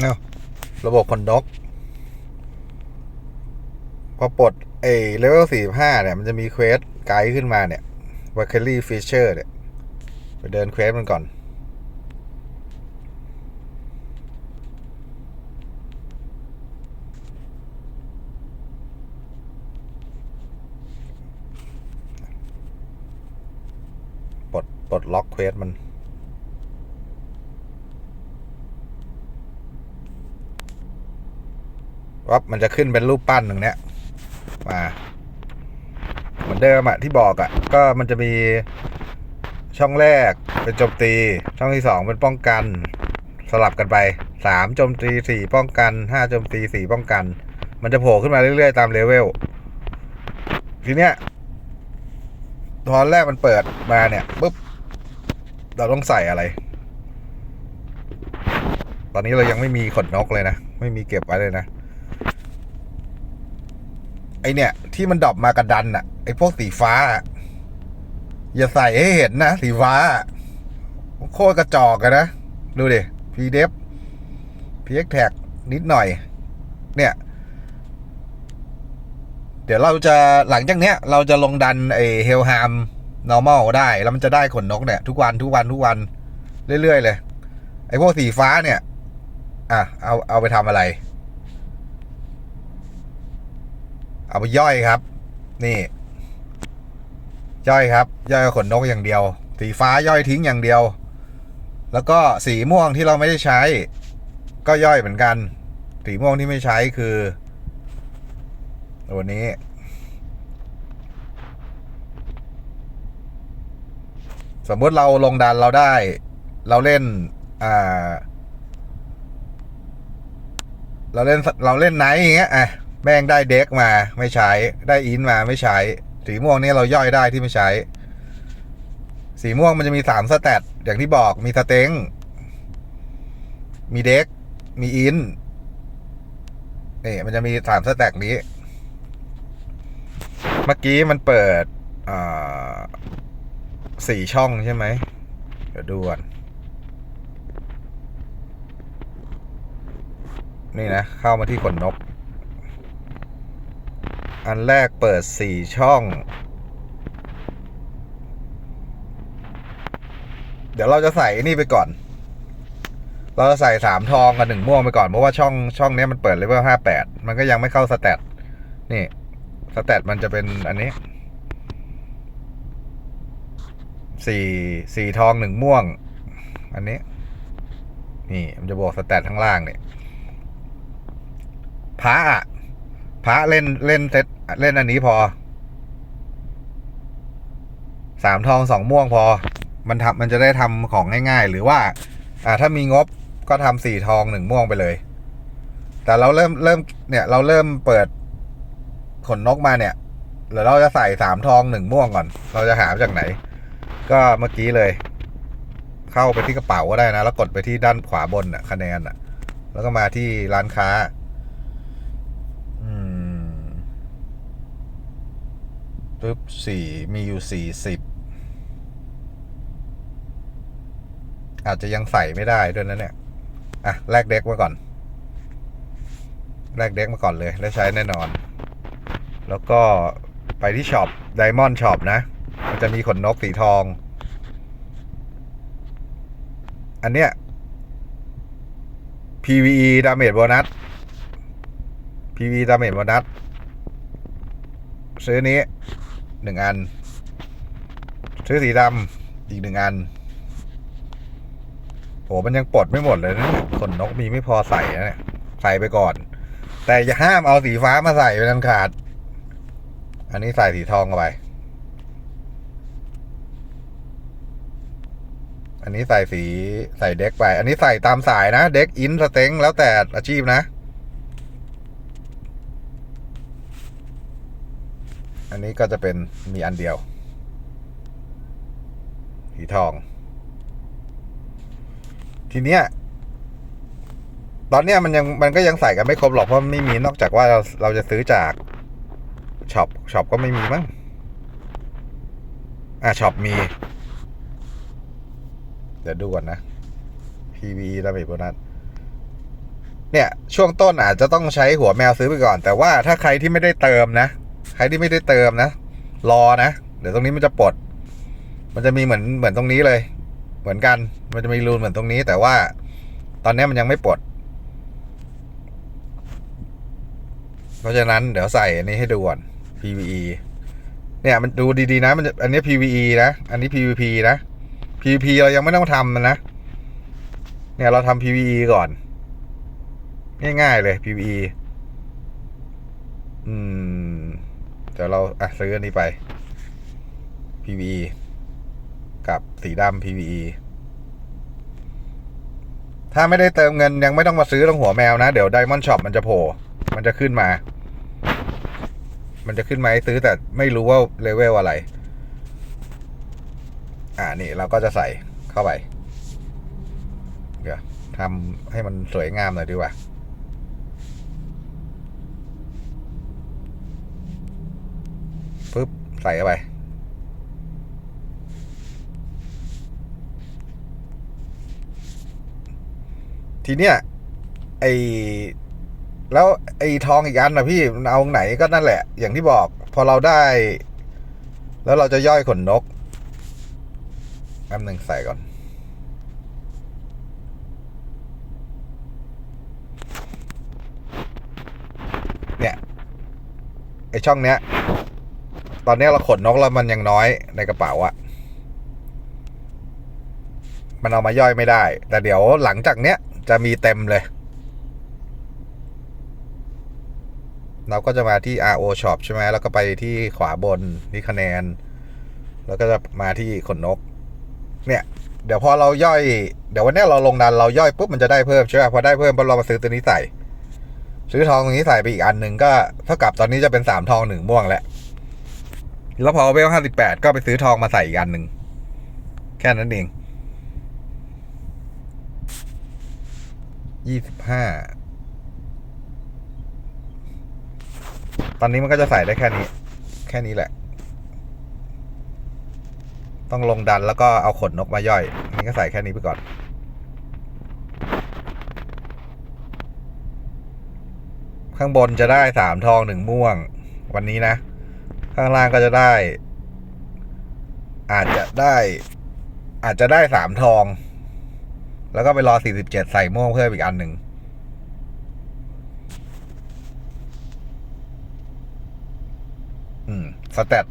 เนาะระบบคอนนกพอปลดเอเลเวลสี่ห้าเนี่ย มันจะมีเควสไกด์ขึ้นมาเนี่ย w a c k e r y Fisher เนี่ย ไปเดินเควสมันก่อน ปลด ปลดล็อกเควสมัน วับมันจะขึ้นเป็นรูปปั้นหนึ่งเนี้ยมาเหมือนเดิมอะที่บอกอะก็มันจะมีช่องแรกเป็นโจมตี ช่องที่สองเป็นป้องกัน สลับกันไปสามโจมตีสี่ป้องกันห้าโจมตีสี่ป้องกัน มันจะโผล่ขึ้นมาเรื่อยๆตามเลเวลทีเนี้ยตอนแรกมันเปิดมาเนี่ยปุ๊บเราต้องใส่อะไร ตอนนี้เรายังไม่มีขนนกเลยนะ ไม่มีเก็บไว้เลยนะ ไอเนี่ย ที่มันดรอปมากระดันอะไอพวกสีฟ้า อย่าใส่ให้เห็นนะ สีฟ้า โคตรกระจอกอะนะ ดูดิพีเดฟพีเอ็กแท็กนิดหน่อย เนี่ย เดี๋ยวเราจะหลังจากเนี้ย เราจะลงดันไอเฮลฮาม normal ได้ แล้วมันจะได้ขนนกเนี่ย ทุกวันทุกวันทุกวัน เรื่อยๆเลย ไอพวกสีฟ้าเนี่ย อะเอาเอาไปทำอะไร เอาไปย่อยครับ นี่ ย่อยครับ ย่อยขนนกอย่างเดียว สีฟ้าย่อยทิ้งอย่างเดียว แล้วก็สีม่วงที่เราไม่ได้ใช้ ก็ย่อยเหมือนกัน สีม่วงที่ไม่ใช้คือตัวนี้สมมติเราลงดันเราได้ เราเล่นอ่าเราเล่นเราเล่นไนท์อย่างเงี้ยอะ แม่งได้เด็กมาไม่ใช้ ได้อินมาไม่ใช้ สีม่วงนี่เราย่อยได้ที่ไม่ใช้ สีม่วงมันจะมีสามสแตทอย่างที่บอกมีสเต็งมีเด็ก มีอินนี่มันจะมีสามสแต็กนี้ เมื่อกี้มันเปิดอ่าสี่ช่องใช่ไหม เดี๋ยวดูก่อนนี่นะ เข้ามาที่ขนนก อันแรกเปิดสี่ช่อง เดี๋ยวเราจะใส่นี่ไปก่อน เราจะใส่สามทองกับหนึ่งม่วงไปก่อน เพราะว่าช่องช่องนี้มันเปิดเลเวลห้าแปดมันก็ยังไม่เข้าสแตทนี่ สแตทมันจะเป็นอันนี้สี่สี่ทองหนึ่งม่วง อันนี้ นี่ มันจะบวกสแตทข้างล่างเนี่ยพระอะ พระเล่นเล่นเซตเล่นอันนี้พอ สามทองสองม่วงพอ มันทำมันจะได้ทำของง่ายๆ หรือว่า อ่าถ้ามีงบก็ทำสี่ทองหนึ่งม่วงไปเลย แต่เราเริ่มเริ่มเนี่ยเราเริ่มเปิดขนนกมาเนี่ยเดี๋ยวเราจะใส่สามทองหนึ่งม่วงก่อน เราจะหาจากไหน ก็เมื่อกี้เลย เข้าไปที่กระเป๋าก็ได้นะ แล้วกดไปที่ด้านขวาบนอะคะแนนอะแล้วก็มาที่ร้านค้า อืม ปึ๊บสี่มีอยู่สี่สิบอาจจะยังใส่ไม่ได้ด้วยนะเนี่ย อะ แลกเด็กมาก่อน แลกเด็กมาก่อนเลยแล้วใช้แน่นอน แล้วก็ไปที่ช็อป Diamond Shop นะ มันจะมีขนนกสีทอง อันเนี้ย PVE Damage Bonus PVE Damage Bonus ซื้อนี้ หนึ่งอัน ซื้อสีดำอีกหนึ่งอันโหมันยังปลดไม่หมดเลยนะขนนกมีไม่พอใส่นะเนี่ยใส่ไปก่อน แต่อย่าห้ามเอาสีฟ้ามาใส่เป็นอันขาด อันนี้ใส่สีทองเข้าไปอันนี้ใส่สีใส่เด็กไป อันนี้ใส่ตามสายนะ เด็กอินสเต็งแล้วแต่อาชีพนะ อันนี้ก็จะเป็นมีอันเดียวสีทอง ทีเนี้ยตอนเนี้ยมันยังมันก็ยังใส่กันไม่ครบหรอกเพราะไม่มีนอกจากว่าเราเราจะซื้อจากช็อปช็อปก็ไม่มีมั้งอะช็อปมี เดี๋ยวดูก่อนนะ PV ดาเมจโบนัสเนี่ย ช่วงต้นอาจจะต้องใช้หัวแมวซื้อไปก่อน แต่ว่าถ้าใครที่ไม่ได้เติมนะ ใครที่ไม่ได้เติมนะ รอนะ เดี๋ยวตรงนี้มันจะปลด มันจะมีเหมือนเหมือนตรงนี้เลย เหมือนกัน มันจะมีรูนเหมือนตรงนี้ แต่ว่าตอนนี้มันยังไม่ปลด เพราะฉะนั้นเดี๋ยวใส่อันนี้ให้ดูก่อน PVE เนี่ยมันดูดีๆนะ มันจะอันนี้ PVE นะ อันนี้ PVP นะ PVP เรายังไม่ต้องทำมันนะ เนี่ยเราทำ PVE ก่อน ง่ายๆเลย PVE อืม เดี๋ยวเราอะซื้ออันนี้ไป PVE กับสีดำ PVE ถ้าไม่ได้เติมเงินยังไม่ต้องมาซื้อตรงหัวแมวนะ เดี๋ยว Diamond Shop มันจะโผล่มันจะขึ้นมา มันจะขึ้นมาให้ซื้อแต่ไม่รู้ว่าเลเวลอะไร อ่านี่เราก็จะใส่เข้าไป เดี๋ยวทำให้มันสวยงามหน่อยดีกว่า ปึ๊บ ใส่เข้าไป ทีเนี้ยไอแล้วไอ้ทองอีกอันนะพี่มันเอาไหนก็นั่นแหละ อย่างที่บอก พอเราได้ แล้วเราจะย่อยขนนกแป๊บหนึ่งใส่ก่อน เนี่ย ไอช่องเนี้ย ตอนนี้เราขนนกแล้วมันยังน้อยในกระเป๋าอะมันเอามาย่อยไม่ได้ แต่เดี๋ยวหลังจากเนี้ยจะมีเต็มเลย เราก็จะมาที่ RO Shop ใช่ไหมแล้วก็ไปที่ขวาบนที่คะแนน แล้วก็จะมาที่ขนนก เนี่ย เดี๋ยวพอเราย่อย เดี๋ยววันนี้เราลงดันเราย่อยปุ๊บมันจะได้เพิ่มใช่ไหมพอได้เพิ่มเรามาซื้อตัวนี้ใส่ ซื้อทองตรงนี้ใส่ไปอีกอันหนึ่งก็เท่ากับตอนนี้จะเป็นสามทองหนึ่งม่วงแล้ว แล้วพอเวลห้าสิบแปดก็ไปซื้อทองมาใส่อีกอันหนึ่ง แค่นั้นเองยี่สิบห้าตอนนี้มันก็จะใส่ได้แค่นี้ แค่นี้แหละ ต้องลงดันแล้วก็เอาขนนกมาย่อยนนี้ก็ใส่แค่นี้ไปก่อนข้างบนจะได้สามทองหนึ่งม่วง วันนี้นะ ข้างล่างก็จะได้ อาจจะได้ อาจจะได้สามทอง แล้วก็ไปรอสี่สิบเจ็ดใส่ม่วงเพิ่มอีกอันหนึ่งอืม สแตท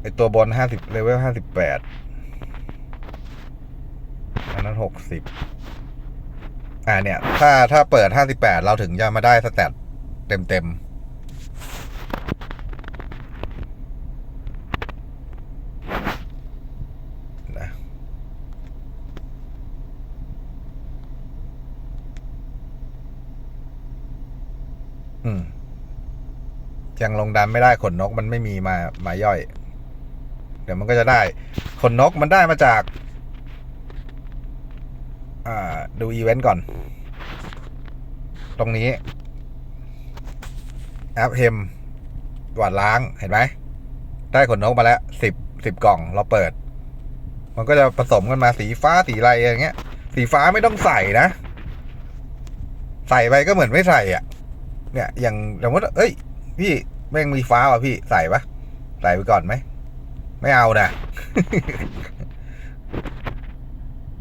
ไอตัวบนห้าสิบเลเวลห้าสิบแปดอันนั้นหกสิบอ่าเนี่ย ถ้าถ้าเปิดห้าสิบแปดเราถึงจะมาได้สแตทเต็มเต็มๆนะ อืม ยังลงดันไม่ได้ขนนกมันไม่มีมามาย่อย เดี๋ยวมันก็จะได้ขนนกมันได้มาจากอ่าดูอีเวนต์ก่อน ตรงนี้แอปเฮมหวาดล้างเห็นไหม ได้ขนนกมาแล้วสิบสิบกล่องเราเปิด มันก็จะผสมกันมาสีฟ้าสีอะไรอย่างเงี้ย สีฟ้าไม่ต้องใส่นะ ใส่ไปก็เหมือนไม่ใส่อะ เนี่ย อย่างสมมติเอ้ย พี่แม่งมีฟ้าว่ะพี่ใส่ปะใส่ไปก่อนไหม ไม่เอานะ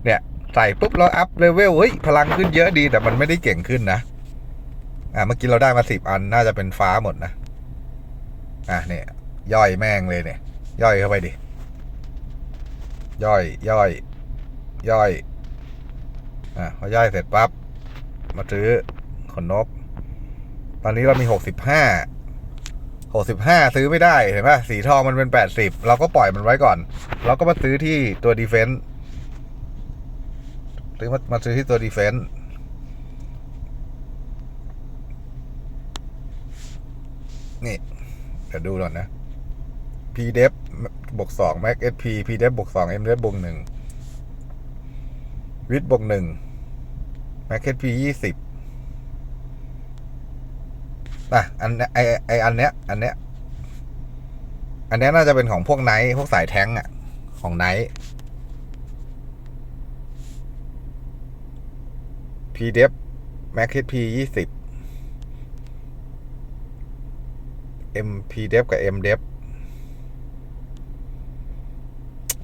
เนี่ย ใส่ปุ๊บแล้วอัพเลเวลเฮ้ย พลังขึ้นเยอะดีแต่มันไม่ได้เก่งขึ้นนะ อ่าเมื่อกี้เราได้มาสิบอันน่าจะเป็นฟ้าหมดนะ อะเนี่ย ย่อยแม่งเลยเนี่ย ย่อยเข้าไปดิ ย่อย ย่อย ย่อย อะพอย่อยเสร็จปั๊บมาซื้อขนนก ตอนนี้เรามีหกสิบห้า หกสิบห้าซื้อไม่ได้เห็นป่ะสีทองมันเป็นแปดสิบเราก็ปล่อยมันไว้ก่อน เราก็มาซื้อที่ตัวดีเฟนต์ซื้อมามาซื้อที่ตัวดีเฟนต์นี่เดี๋ยวดูก่อนนะ p d e f บวกสอง mac sp p d e f บวกสอง m d e f บวกหนึ่งวิดบวกหนึ่ง mac sp ยี่สิบ อะอันไอไออันเนี้ย อันเนี้ย อันเนี้ยน่าจะเป็นของพวกไนท์พวกสายแท้งอะ ของไนท์ p d e f max hp ยี่สิบ m p d e f กับ m d e f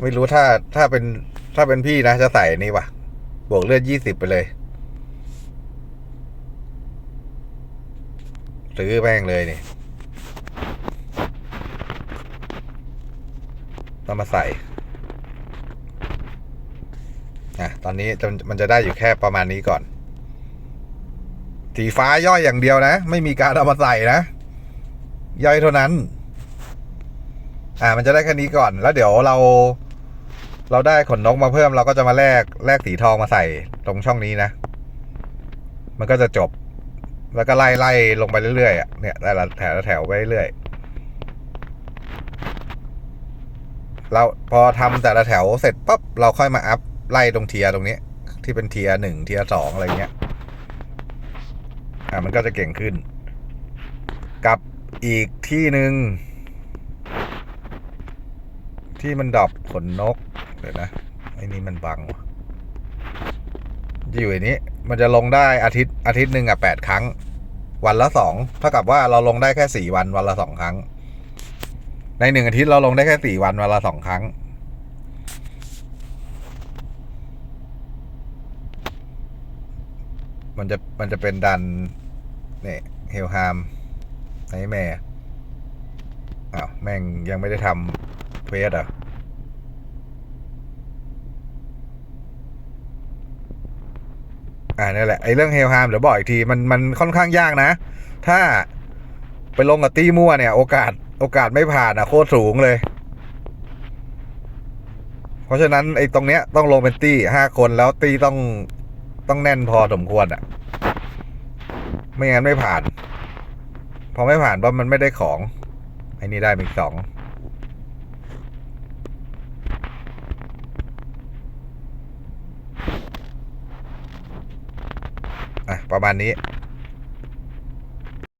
ไม่รู้ถ้าถ้าเป็นถ้าเป็นพี่นะจะใส่นี่วะบวกเลือดยี่สิบไปเลย ซื้อแม่งเลยนี่ต้องมาใส่อะตอนนี้มันจะได้อยู่แค่ประมาณนี้ก่อน สีฟ้าย่อยอย่างเดียวนะ ไม่มีการเอามาใส่นะ ย่อยเท่านั้น อ่า มันจะได้แค่นี้ก่อน แล้วเดี๋ยวเรา เราได้ขนนกมาเพิ่ม เราก็จะมาแลกแลกสีทองมาใส่ตรงช่องนี้นะ มันก็จะจบ แล้วก็ไล่ไล่ลงไปเรื่อยๆอะเนี่ยแต่ละแถวแถวไปเรื่อยเราพอทำแต่ละแถวเสร็จปั๊บเราค่อยมาอัพไล่ตรงเทียตรงนี้ ที่เป็นเทียหนึ่งเทียสองอะไรเงี้ยอ่ามันก็จะเก่งขึ้น กับอีกที่หนึ่งที่มันดรอปขนนก เดี๋ยวนะไอ้นี่มันบังว่ะ จะอยู่ในนี้ มันจะลงได้อาทิตย์อาทิตย์หนึ่งอะแปดครั้ง วันละสองเท่ากับว่าเราลงได้แค่สี่วันวันละสองครั้ง ในหนึ่งอาทิตย์เราลงได้แค่สี่วันวันละสองครั้ง มันจะมันจะเป็นดันเนี่ยเฮลฮามไนแม่อ้าวแม่งยังไม่ได้ทำเควสอะ อ่านี่แหละไอ้เรื่องเฮลฮามเดี๋ยวบอกอีกทีมันมันค่อนข้างยากนะ ถ้าไปลงกับตี้มั่วเนี่ย โอกาสโอกาสไม่ผ่านอะโคตรสูงเลย เพราะฉะนั้นไอ้ตรงเนี้ยต้องลงเป็นตี้ห้าคนแล้วตี้ต้องต้องแน่นพอสมควรอะ ไม่งั้นไม่ผ่าน พอไม่ผ่านเพราะมันไม่ได้ของไอ้นี่ได้มีกสอง ประมาณนี้